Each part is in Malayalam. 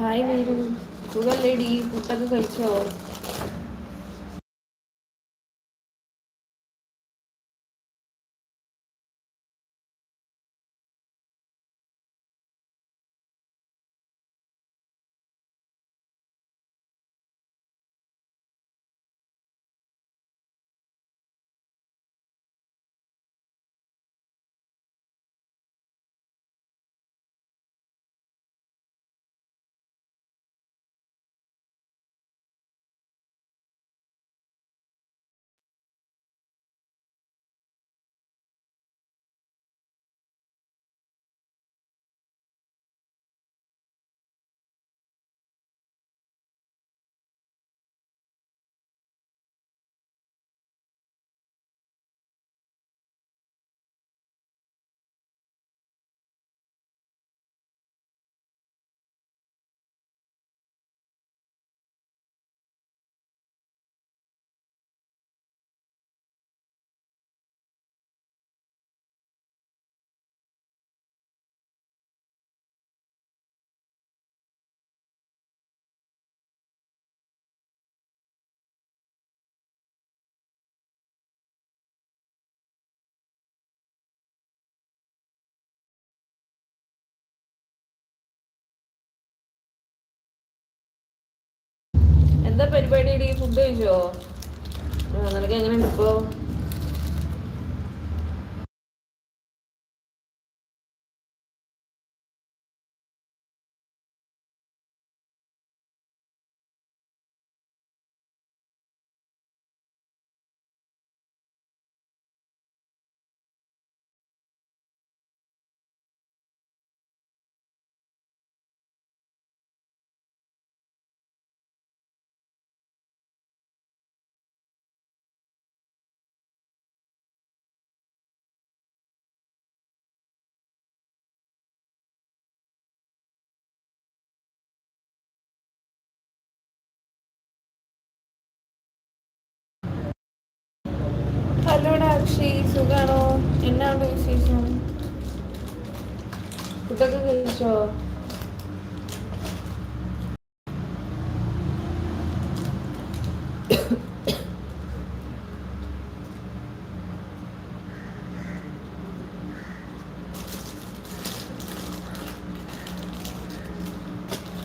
ഹായ് വീരു സുഖല്ലേടി? ഫുഡൊക്കെ കഴിച്ചോ? എന്താ പരിപാടി? ഫുഡ് കഴിച്ചോ? നിനക്ക് എങ്ങനെയുണ്ട് ഇപ്പോ? അക്ഷയ് സുഖാണോ? എന്നാണ്ട് വിശേഷം? ഫുഡൊക്കെ കഴിച്ചോ?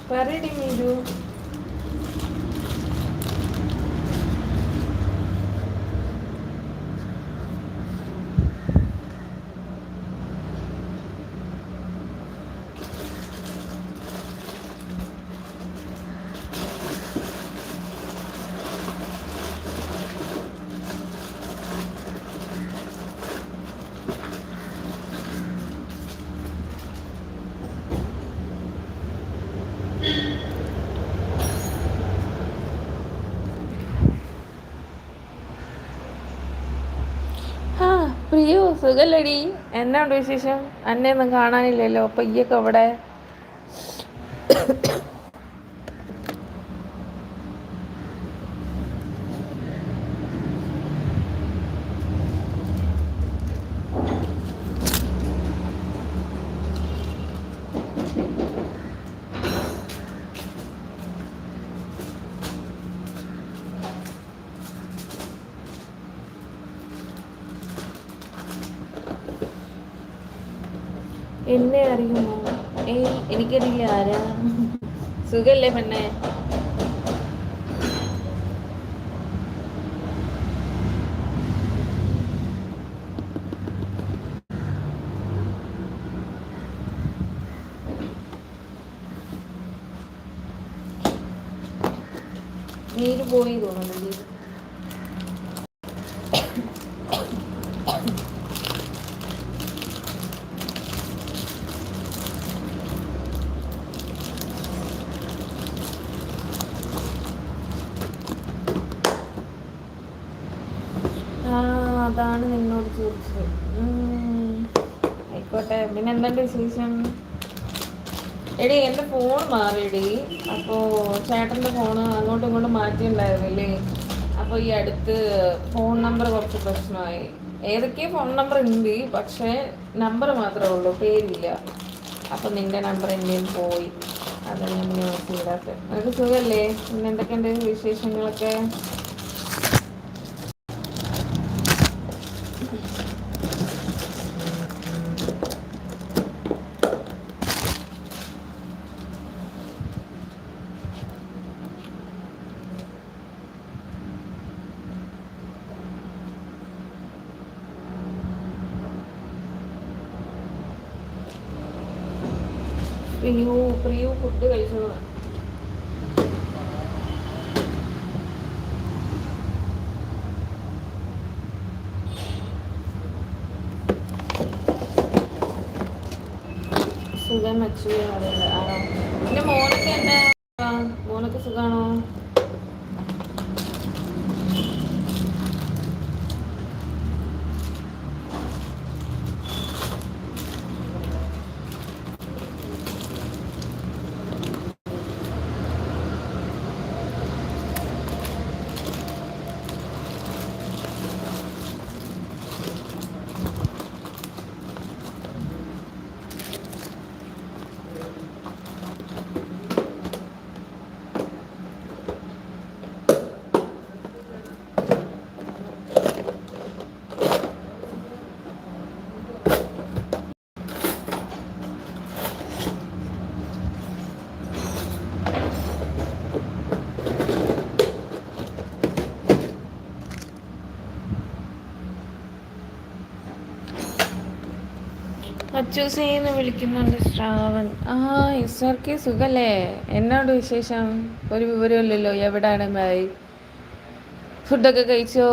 പറയടി മീരു ആ പ്രിയോ സുഖല്ലടി. എന്നാണ്ട് വിശേഷം? അന്നെ ഒന്നും കാണാനില്ലല്ലോ. പയ്യൊക്കെ അവിടെ എന്നെ അറിയുമോ? ഏയ് എനിക്കറിയില്ല. ആരാ? സുഖല്ലേ പെണ്ണെ? നീര് പോയി തോന്നുന്നു ആ അതാണ് നിന്നോട് ചോദിച്ചത്. ആയിക്കോട്ടെ. പിന്നെ എന്തുണ്ട് വിശേഷം? എടി എന്റെ ഫോൺ മാറിയടി. അപ്പോൾ ചേട്ടന്റെ ഫോൺ അങ്ങോട്ടും ഇങ്ങോട്ടും മാറ്റിയിട്ടുണ്ടായിരുന്നില്ലേ? അപ്പോൾ ഈ അടുത്ത് ഫോൺ നമ്പർ കുറച്ച് പ്രശ്നമായി. ഏതൊക്കെയോ ഫോൺ നമ്പർ ഉണ്ട്? പക്ഷേ നമ്പർ മാത്രമേ ഉള്ളൂ പേരില്ല. അപ്പം നിന്റെ നമ്പർ എന്റെയും പോയി. അതെല്ലാം ഞാൻ ഇടാത്തത് നിനക്ക് സുഖമല്ലേ? പിന്നെ എന്തൊക്കെയുണ്ട് വിശേഷങ്ങളൊക്കെ പ്രിയു പ്രിയു ഫുഡ് കഴിച്ചതാണ് സുഖം വെച്ചു അറിയില്ല ആണോ? പിന്നെ മോനൊക്കെ എന്താ? മോനൊക്കെ സുഖാണോ? അച്ചൂസേന്ന് വിളിക്കുന്നുണ്ട് ശ്രാവൺ. ആ ഇസാർക്ക് സുഖല്ലേ? എന്നോട് വിശേഷം? ഒരു വിവരമില്ലല്ലോ എവിടെയാണ് ബൈ ഫുഡൊക്കെ കഴിച്ചോ?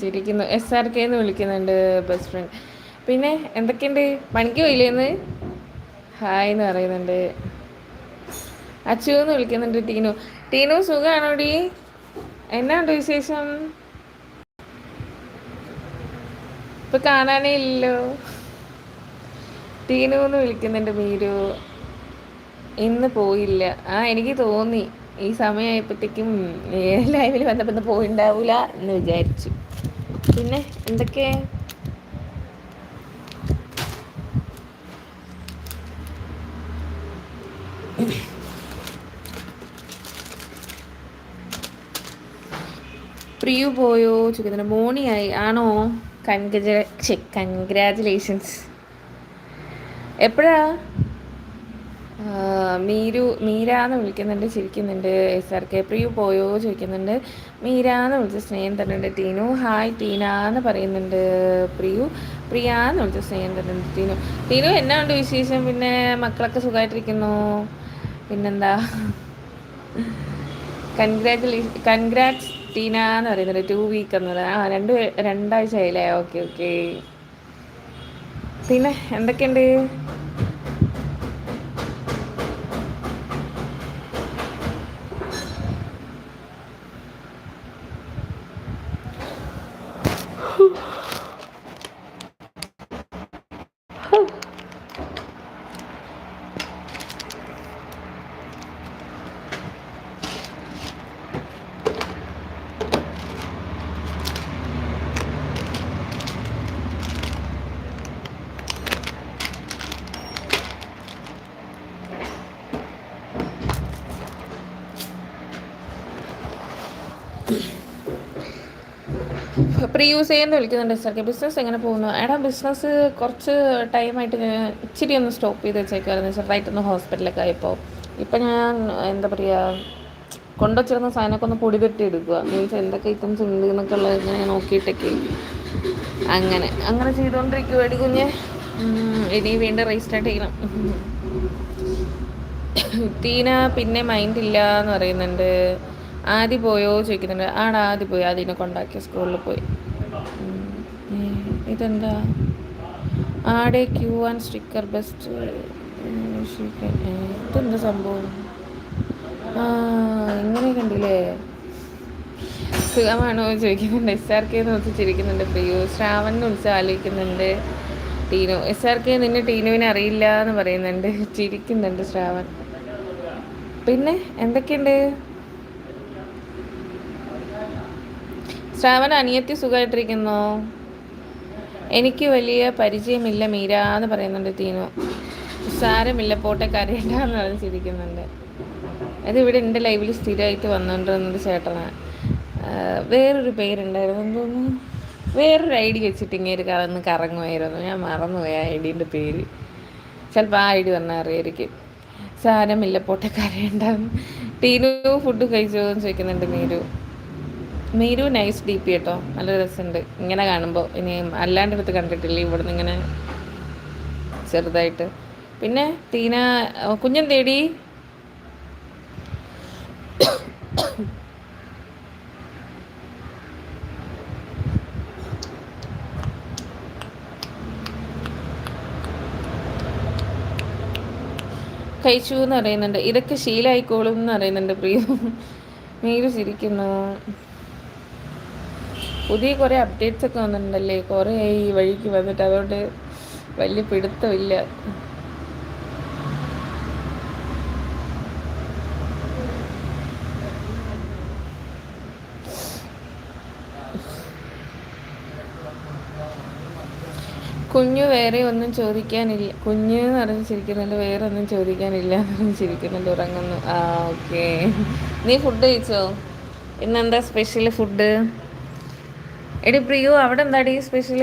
ചിരിക്കുന്നു. എസ് ആർ കെ എന്ന് വിളിക്കുന്നുണ്ട് ബെസ്റ്റ് ഫ്രണ്ട് പിന്നെ എന്തൊക്കെയുണ്ട്? പണിക്ക് പോയില്ലേന്ന് ഹായ് എന്ന് പറയുന്നുണ്ട്. അച്ചു എന്ന് വിളിക്കുന്നുണ്ട് ടീനു. ടീനു സുഖമാണോടി എന്നാണ്ട് വിശേഷം? ഇപ്പൊ കാണാനേ ഇല്ലല്ലോ ടീനു എന്ന് വിളിക്കുന്നുണ്ട് മീരു. ഇന്ന് പോയില്ല. ആ എനിക്ക് തോന്നി. ഈ സമയമായപ്പോഴത്തേക്കും ലൈവിൽ വന്നപ്പോൾ ഇന്ന് പോയിണ്ടാവൂല എന്ന് വിചാരിച്ചു. പിന്നെ എന്തൊക്കെ? പ്രിയു പോയോ? ചോദിക്കുന്നുണ്ട്. മോണിയായി. ആണോ? കൺഗ്രാ കൺഗ്രാജുലേഷൻസ് എപ്പോഴാ? മീരു മീരാന്ന് വിളിക്കുന്നുണ്ട് ചിരിക്കുന്നുണ്ട് എസ് ആർ കെ പ്രിയു പോയോ ചോദിക്കുന്നുണ്ട്. മീരാന്ന് വിളിച്ച് സ്നേഹം തരുന്നുണ്ട് ടീനു. ഹായ് ടീന എന്ന് പറയുന്നുണ്ട് പ്രിയു. പ്രിയാന്ന് വിളിച്ച് സ്നേഹം തരുന്നുണ്ട് ടീനു. ടീനു എന്നാ ഉണ്ട് വിശേഷം? പിന്നെ മക്കളൊക്കെ സുഖമായിട്ടിരിക്കുന്നു പിന്നെന്താ? കൺഗ്രാറ്റുലേഷൻ കൺഗ്രാറ്റ്സ് ടീന എന്ന് പറയുന്നത് ടു വീക്ക് എന്നത് ആ രണ്ട് രണ്ടാഴ്ച ആയില്ലേ ഓക്കെ ഓക്കെ പിന്നെ എന്തൊക്കെയുണ്ട്? പ്രീ യൂസ് ചെയ്യുന്ന വിളിക്കുന്നുണ്ട് സാർക്ക് ബിസിനസ് എങ്ങനെ പോകുന്നു? എടാ ബിസിനസ് കുറച്ച് ടൈമായിട്ട് ഇച്ചിരി ഒന്ന് സ്റ്റോപ്പ് ചെയ്ത് വെച്ചേക്കായിരുന്നു ചെറുതായിട്ടൊന്ന് ഹോസ്പിറ്റലൊക്കെ ആയപ്പോൾ ഇപ്പം ഞാൻ എന്താ പറയുക കൊണ്ടുവച്ചിരുന്ന സാധനമൊക്കെ ഒന്ന് പൊടി തട്ടി എടുക്കുക മീൻസ് എന്തൊക്കെ ഐറ്റംസ് ഉണ്ട് എന്നൊക്കെ ഉള്ളത് ഇങ്ങനെ നോക്കിയിട്ടൊക്കെ. അങ്ങനെ അങ്ങനെ ചെയ്തുകൊണ്ടിരിക്കുവാടി കുഞ്ഞ്. ഇനി വീണ്ടും റീസ്റ്റാർട്ട് ചെയ്യണം. തീന പിന്നെ മൈൻഡ് ഇല്ല എന്ന് പറയുന്നുണ്ട്. ആദ്യം പോയോ ചോദിക്കുന്നുണ്ട്. ആടാ ആദ്യം പോയി. ആദ്യം കൊണ്ടാക്കി സ്കൂളിൽ പോയി. ഇതെന്താ? ആടെ ക്യൂ ആൻഡ് സ്റ്റിക്കർ ബെസ്റ്റ്. ഇതെന്താ സംഭവം? ആ ഇങ്ങനെ കണ്ടില്ലേ? സുഖമാണോ ചോദിക്കുന്നുണ്ട്. എസ് ആർ കെ നോക്കി ചിരിക്കുന്നുണ്ട് പ്രിയു. ശ്രാവൺ വിളിച്ച് ആലോചിക്കുന്നുണ്ട്. ടീനു. എസ് ആർ കെ നിന്നെ ടീനുവിനെ അറിയില്ല എന്ന് പറയുന്നുണ്ട്. ചിരിക്കുന്നുണ്ട് ശ്രാവൺ. പിന്നെ എന്തൊക്കെയുണ്ട്? ശ്രാവൺ അനിയത്തി സുഖമായിട്ടിരിക്കുന്നു? എനിക്ക് വലിയ പരിചയമില്ല മീര എന്ന് പറയുന്നുണ്ട് തീനു സാരമില്ല പോട്ടെ കരയണ്ടെന്ന് പറഞ്ഞ് ചിരിക്കുന്നുണ്ട്. അത് ഇവിടെ എന്റെ ലൈവിൽ സ്ഥിരമായിട്ട് വന്നുകൊണ്ടിരുന്നത് ചേട്ടനാണ് വേറൊരു പേരുണ്ടായിരുന്നു എന്തോന്നു? വേറൊരു ഐ ഡി വെച്ചിട്ട് ഇങ്ങനെ കറന്ന് കറങ്ങുമായിരുന്നു. ഞാൻ മറന്നുപോയി ആ ഐ ഡീന്റെ പേര്. ചിലപ്പോൾ ആ ഐ ഡി പറഞ്ഞാൽ അറിയായിരിക്കും. സാരമില്ല പോട്ടെ കരയണ്ടെന്ന് ടീനു ഫുഡ് കഴിച്ചോ എന്ന് ചോദിക്കുന്നുണ്ട് Meeru. Meeru nice D P കേട്ടോ നല്ല രസമുണ്ട് ഇങ്ങനെ കാണുമ്പോൾ ഇനി അല്ലാണ്ട് അടുത്ത് കണ്ടിട്ടില്ല? ഇവിടുന്ന് ഇങ്ങനെ ചെറുതായിട്ട്. പിന്നെ ടീന കുഞ്ഞൻ തേടി? കഴിച്ചു എന്ന് പറയുന്നുണ്ട്. ഇതൊക്കെ ശീലായിക്കോളും എന്ന് പറയുന്നുണ്ട് പ്രിയ. മീരു ചിരിക്കുന്നു. പുതിയ കുറേ അപ്ഡേറ്റ്സ് ഒക്കെ വന്നിട്ടുണ്ടല്ലേ? കുറേ ഈ വഴിക്ക് വന്നിട്ട് അതുകൊണ്ട് വലിയ പിടുത്തമില്ല. കുഞ്ഞു വേറെ ഒന്നും ചോദിക്കാനില്ല. കുഞ്ഞ് എന്ന് പറഞ്ഞ് ചിരിക്കുന്നുണ്ട് വേറെ ഒന്നും ചോദിക്കാനില്ല എന്ന് പറഞ്ഞ് ചിരിക്കുന്നുണ്ട് ഉറങ്ങുന്നു. ആ ഓക്കെ നീ ഫുഡ് കഴിച്ചോ? ഇന്നെന്താ സ്പെഷ്യൽ ഫുഡ് എടി പ്രിയു അവിടെ എന്താടി സ്പെഷ്യൽ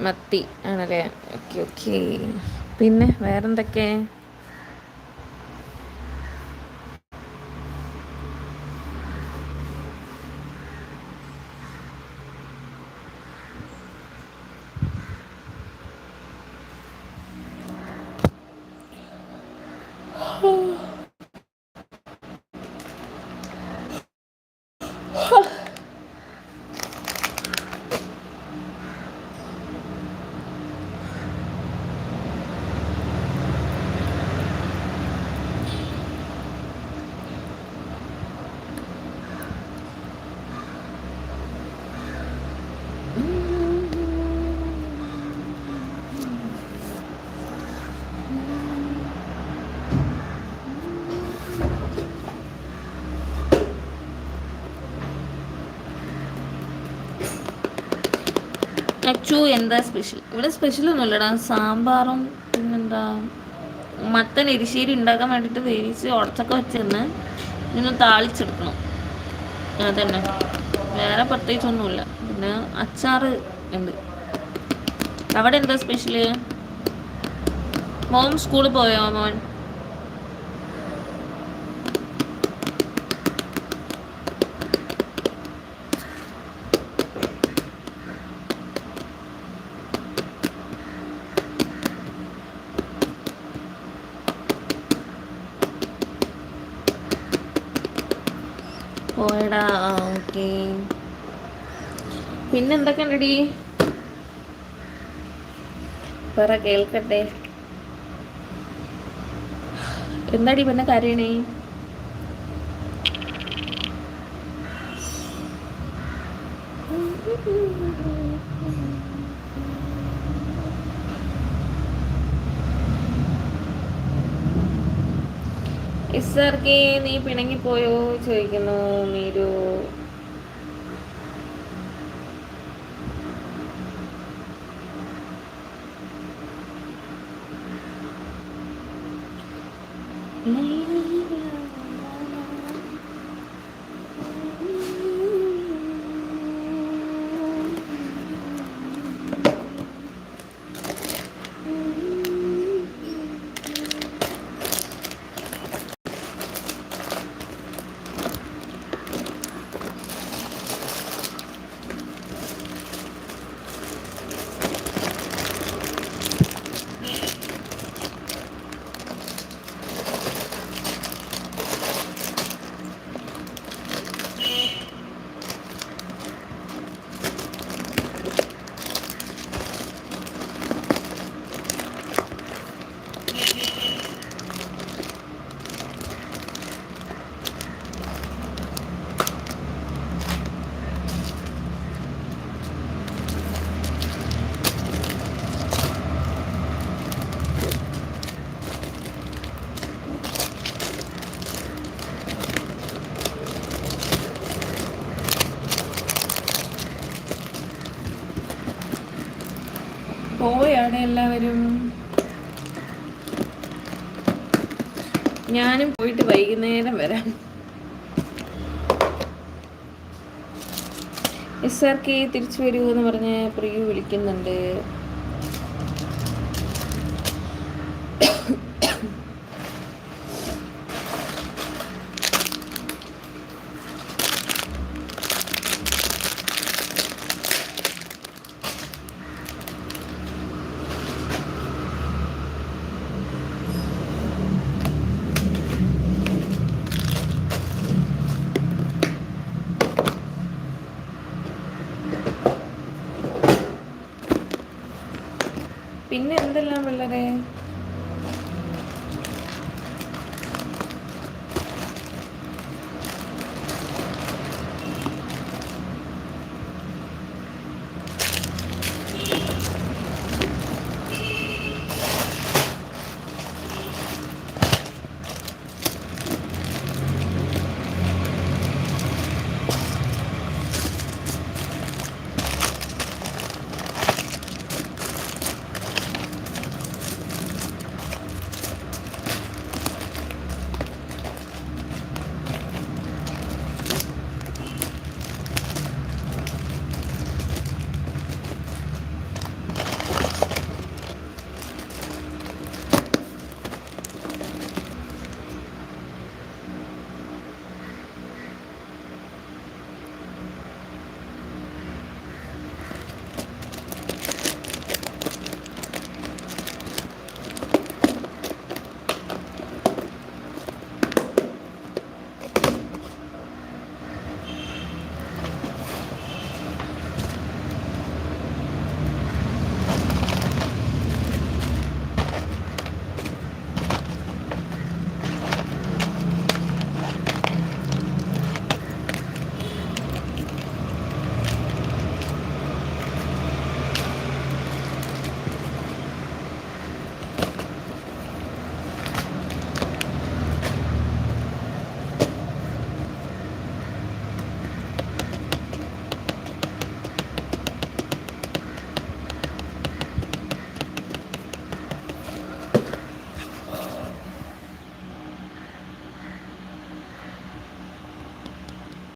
മത്തി ആണല്ലേ? Okay okay. പിന്നെ വേറെന്തൊക്കെ? അച്ചു എന്താ സ്പെഷ്യൽ ഇവിടെ സ്പെഷ്യൽ ഒന്നുമില്ലടാ സാമ്പാറും പിന്നെന്താ മത്തൻ എരിശ്ശേരി ഉണ്ടാക്കാൻ വേണ്ടിയിട്ട് വേവിച്ച് ഉടച്ചൊക്കെ വെച്ചിരുന്ന് ഇന്ന് താളിച്ചെടുക്കണം. അതന്നെ വേറെ പ്രത്യേകിച്ചൊന്നുമില്ല. പിന്നെ അച്ചാറ് ഉണ്ട്. അവിടെ എന്താ സ്പെഷ്യൽ മോൻ സ്കൂളിൽ പോയോ മോൻ? ഓക്കെ പിന്നെന്തൊക്കെ ഉണ്ടടി പറ കേൾക്കട്ടെ. എന്താടി പിന്നെ കരയണേ? ഇസർക്ക് നീ പിണങ്ങിപ്പോയോ? ചോദിക്കുന്നു മീരു. ഞാനും പോയിട്ട് വൈകുന്നേരം വരാം. എസ് ആർ കെ തിരിച്ചു വരൂ എന്ന് പറഞ്ഞ് പ്രിയു വിളിക്കുന്നുണ്ട്. 그래.